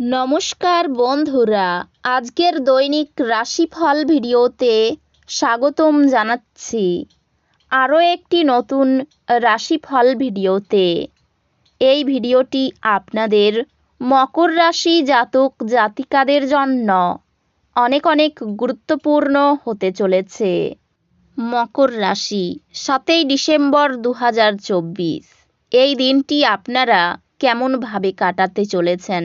নমস্কার বন্ধুরা, আজকের দৈনিক রাশিফল ভিডিওতে স্বাগতম জানাচ্ছি। আরও একটি নতুন রাশিফল ভিডিওতে। এই ভিডিওটি আপনাদের মকর রাশি জাতক জাতিকাদের জন্য অনেক অনেক গুরুত্বপূর্ণ হতে চলেছে। মকর রাশি, সাতই ডিসেম্বর দু হাজার চব্বিশ। এই দিনটি আপনারা কেমনভাবে কাটাতে চলেছেন?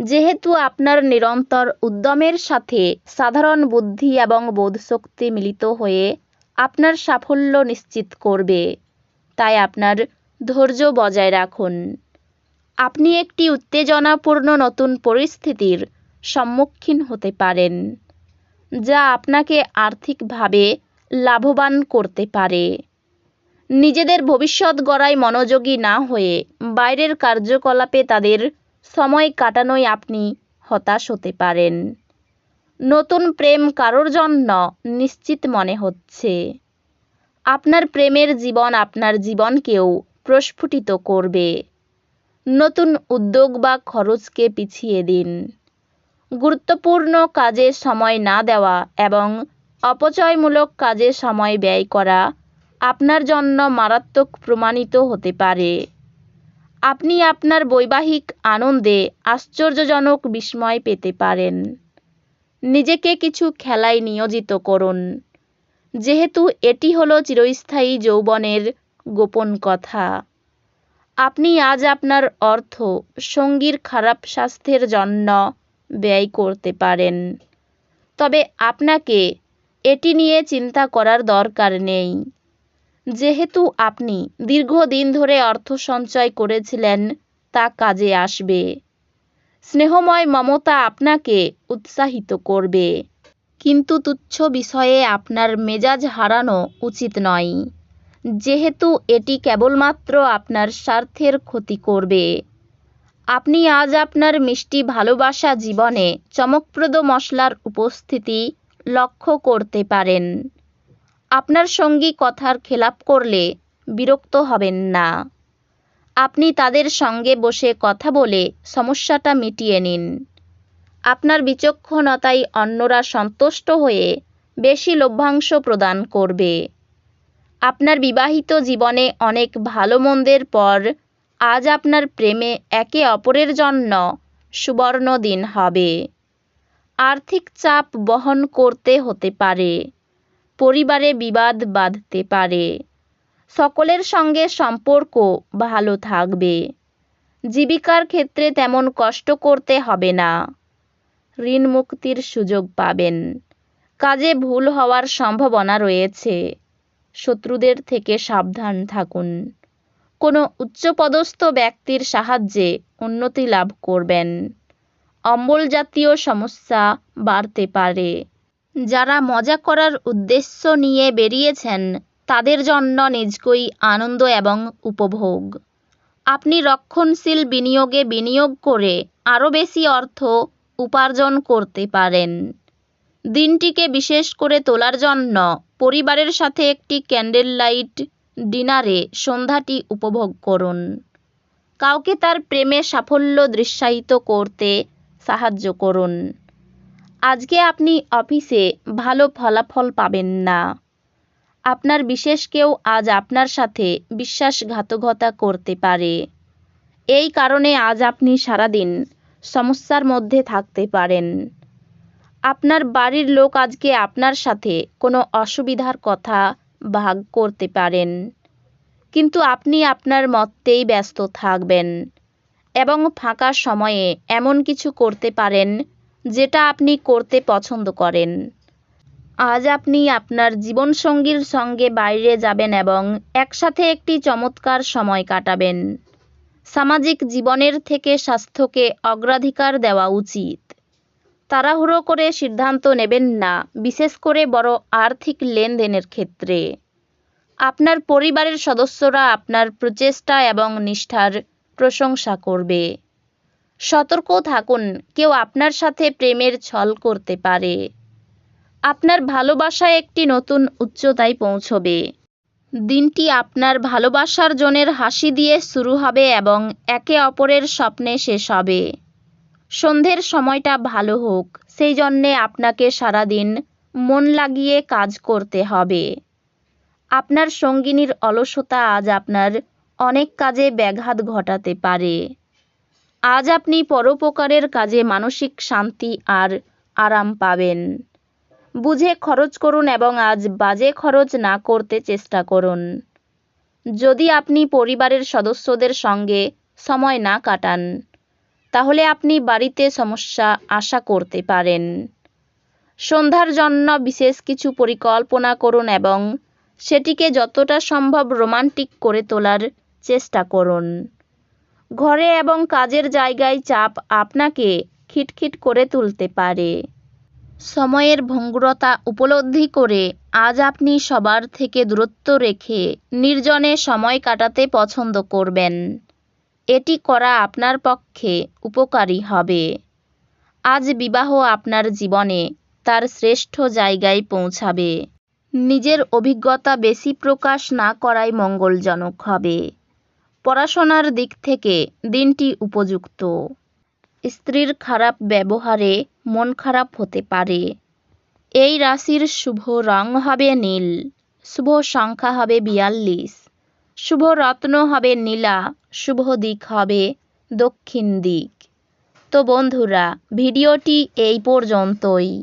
যেহেতু আপনার নিরন্তর উদ্যমের সাথে সাধারণ বুদ্ধি এবং বোধশক্তি মিলিত হয়ে আপনার সাফল্য নিশ্চিত করবে, তাই আপনার ধৈর্য বজায় রাখুন। আপনি একটি উত্তেজনাপূর্ণ নতুন পরিস্থিতির সম্মুখীন হতে পারেন, যা আপনাকে আর্থিকভাবে লাভবান করতে পারে। নিজেদের ভবিষ্যৎ গড়ায় মনোযোগী না হয়ে বাইরের কার্যকলাপে তাদের সময় কাটানোয় আপনি হতাশ হতে পারেন। নতুন প্রেম কারোর জন্য নিশ্চিত মনে হচ্ছে। আপনার প্রেমের জীবন আপনার জীবনকেও প্রস্ফুটিত করবে। নতুন উদ্যোগ বা খরচকে পিছিয়ে দিন। গুরুত্বপূর্ণ কাজে সময় না দেওয়া এবং অপচয়মূলক কাজে সময় ব্যয় করা আপনার জন্য মারাত্মক প্রমাণিত হতে পারে। আপনি আপনার বৈবাহিক আনন্দে আশ্চর্যজনক বিস্ময় পেতে পারেন। নিজেকে কিছু খেলায় নিয়োজিত করুন। যেহেতু এটি হলো চিরস্থায়ী যৌবনের গোপন কথা। আপনি আজ আপনার অর্থ, সঙ্গীর খারাপ স্বাস্থ্যের জন্য ব্যয় করতে পারেন। তবে আপনাকে এটি নিয়ে চিন্তা করার দরকার নেই। যেহেতু আপনি দীর্ঘদিন ধরে অর্থ সঞ্চয় করেছিলেন, তা কাজে আসবে। স্নেহময় মমতা আপনাকে উৎসাহিত করবে। কিন্তু তুচ্ছ বিষয়ে আপনার মেজাজ হারানো উচিত নয়। যেহেতু এটি কেবলমাত্র আপনার স্বার্থের ক্ষতি করবে। আপনি আজ আপনার মিষ্টি ভালোবাসা জীবনে চমকপ্রদ মশলার উপস্থিতি লক্ষ্য করতে পারেন। আপনার সঙ্গী কথার খেলাপ করলে বিরক্ত হবেন না। আপনি তাদের সঙ্গে বসে কথা বলে সমস্যাটা মিটিয়ে নিন। আপনার বিচক্ষণতায় অন্যরা সন্তুষ্ট হয়ে বেশি লভ্যাংশ প্রদান করবে। আপনার বিবাহিত জীবনে অনেক ভালো মন্দের পর আজ আপনার প্রেমে একে অপরের জন্য সুবর্ণ দিন হবে। আর্থিক চাপ বহন করতে হতে পারে। পরিবারে বিবাদ বাঁধতে পারে। সকলের সঙ্গে সম্পর্ক ভালো থাকবে। জীবিকার ক্ষেত্রে তেমন কষ্ট করতে হবে না। ঋণ মুক্তির সুযোগ পাবেন। কাজে ভুল হওয়ার সম্ভাবনা রয়েছে। শত্রুদের থেকে সাবধান থাকুন। কোনো উচ্চপদস্থ ব্যক্তির সাহায্যে উন্নতি লাভ করবেন। অম্বল জাতীয় সমস্যা বাড়তে পারে। যারা মজা করার উদ্দেশ্য নিয়ে বেরিয়েছেন, তাদের জন্য নিজকই আনন্দ এবং উপভোগ। আপনি রক্ষণশীল বিনিয়োগে বিনিয়োগ করে আরও বেশি অর্থ উপার্জন করতে পারেন। দিনটিকে বিশেষ করে তোলার জন্য পরিবারের সাথে একটি ক্যান্ডেল লাইট ডিনারে সন্ধ্যাটি উপভোগ করুন। কাউকে তার প্রেমে সাফল্য দৃশ্যায়িত করতে সাহায্য করুন। আজকে আপনি অফিসে ভালো ফলাফল পাবেন না। আপনার বিশেষ কেউ আজ আপনার সাথে বিশ্বাসঘাতকতা করতে পারে। এই কারণে আজ আপনি সারাদিন সমস্যার মধ্যে থাকতে পারেন। আপনার বাড়ির লোক আজকে আপনার সাথে কোনো অসুবিধার কথা ভাগ করতে পারেন। কিন্তু আপনি আপনার মতেই ব্যস্ত থাকবেন এবং ফাঁকা সময়ে এমন কিছু করতে পারেন যেটা আপনি করতে পছন্দ করেন। আজ আপনি আপনার জীবনসঙ্গীর সঙ্গে বাইরে যাবেন এবং একসাথে একটি চমৎকার সময় কাটাবেন। সামাজিক জীবনের থেকে স্বাস্থ্যকে অগ্রাধিকার দেওয়া উচিত। তাড়াহুড়ো করে সিদ্ধান্ত নেবেন না, বিশেষ করে বড় আর্থিক লেনদেনের ক্ষেত্রে। আপনার পরিবারের সদস্যরা আপনার প্রচেষ্টা এবং নিষ্ঠার প্রশংসা করবে। সতর্ক থাকুন, কেউ আপনার সাথে প্রেমের ছল করতে পারে। আপনার ভালোবাসা একটি নতুন উচ্চতায় পৌঁছবে। দিনটি আপনার ভালোবাসার জনের হাসি দিয়ে শুরু হবে এবং একে অপরের স্বপ্নে শেষ হবে। সন্ধ্যের সময়টা ভালো হোক, সেই জন্যে আপনাকে সারাদিন মন লাগিয়ে কাজ করতে হবে। আপনার সঙ্গিনীর অলসতা আজ আপনার অনেক কাজে ব্যাঘাত ঘটাতে পারে। আজ আপনি পরোপকারের কাজে মানসিক শান্তি আর আরাম পাবেন। বুঝে খরচ করুন এবং আজ বাজে খরচ না করতে চেষ্টা করুন। যদি আপনি পরিবারের সদস্যদের সঙ্গে সময় না কাটান, তাহলে আপনি বাড়িতে সমস্যা আশা করতে পারেন। সন্ধ্যার জন্য বিশেষ কিছু পরিকল্পনা করুন এবং সেটিকে যতটা সম্ভব রোমান্টিক করে তোলার চেষ্টা করুন। ঘরে এবং কাজের জায়গায় চাপ আপনাকে খিটখিট করে তুলতে পারে। সময়ের ভঙ্গুরতা উপলব্ধি করে আজ আপনি সবার থেকে দূরত্ব রেখে নির্জনে সময় কাটাতে পছন্দ করবেন। এটি করা আপনার পক্ষে উপকারী হবে। আজ বিবাহ আপনার জীবনে তার শ্রেষ্ঠ জায়গায় পৌঁছাবে। নিজের অভিজ্ঞতা বেশি প্রকাশ না করাই মঙ্গলজনক হবে। পড়াশোনার দিক থেকে দিনটি উপযুক্ত। স্ত্রীর খারাপ ব্যবহারে মন খারাপ হতে পারে। এই রাশির শুভ রং হবে নীল, শুভ সংখ্যা হবে বিয়াল্লিশ, শুভ রত্ন হবে নীলা, শুভ দিক হবে দক্ষিণ দিক। তো বন্ধুরা, ভিডিওটি এই পর্যন্তই।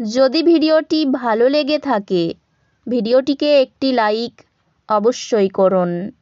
যদি ভিডিওটি ভালো লেগে থাকে, ভিডিওটিকে একটি লাইক অবশ্যই করুন।